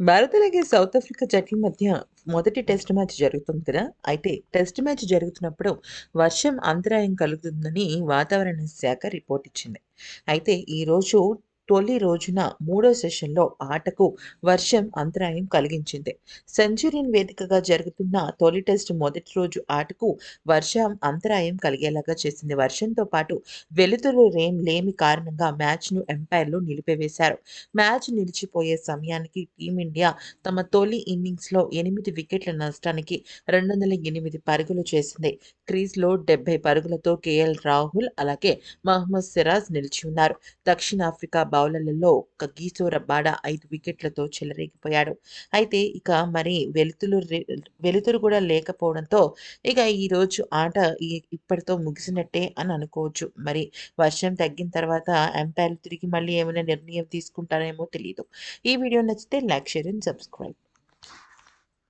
భారత్ అలాగే south Africa జట్ల మధ్య మొదటి టెస్ట్ మ్యాచ్ జరుగుతుంది కదా? అయితే టెస్ట్ మ్యాచ్ జరుగుతున్నప్పుడు వర్షం అంతరాయం కలుగుతుందని వాతావరణ శాఖ రిపోర్ట్ ఇచ్చింది. అయితే ఈరోజు తొలి రోజున మూడో సెషన్లో ఆటకు వర్షం అంతరాయం కలిగించింది. సెంచురీన్ వేదికగా జరుగుతున్న తొలి టెస్ట్ మొదటి రోజు ఆటకు వర్షం అంతరాయం కలిగేలాగా చేసింది. వర్షంతో పాటు వెలుతురు రేం లేమి కారణంగా మ్యాచ్ను ఎంపైర్లు నిలిపివేశారు. మ్యాచ్ నిలిచిపోయే సమయానికి టీమిండియా తమ తొలి ఇన్నింగ్స్లో ఎనిమిది వికెట్ల నష్టానికి రెండు వందల ఎనిమిది పరుగులు చేసింది. క్రీజ్లో డెబ్బై పరుగులతో కేఎల్ రాహుల్ అలాగే మహమ్మద్ సిరాజ్ నిలిచి ఉన్నారు. దక్షిణాఫ్రికా బౌలర్లలో కగ్గీసు రబ్బాడ ఐదు వికెట్లతో చెలరేగిపోయాడు. అయితే ఇక మరి వెలుతురు వెలుతురు కూడా లేకపోవడంతో ఇక ఈరోజు ఆట ఇప్పటితో ముగిసినట్టే అని అనుకోవచ్చు. మరి వర్షం తగ్గిన తర్వాత ఎంపైర్లు తిరిగి మళ్ళీ ఏమైనా నిర్ణయం తీసుకుంటారేమో తెలియదు ఈ వీడియో నచ్చితే లైక్ షేర్ అండ్ సబ్స్క్రైబ్.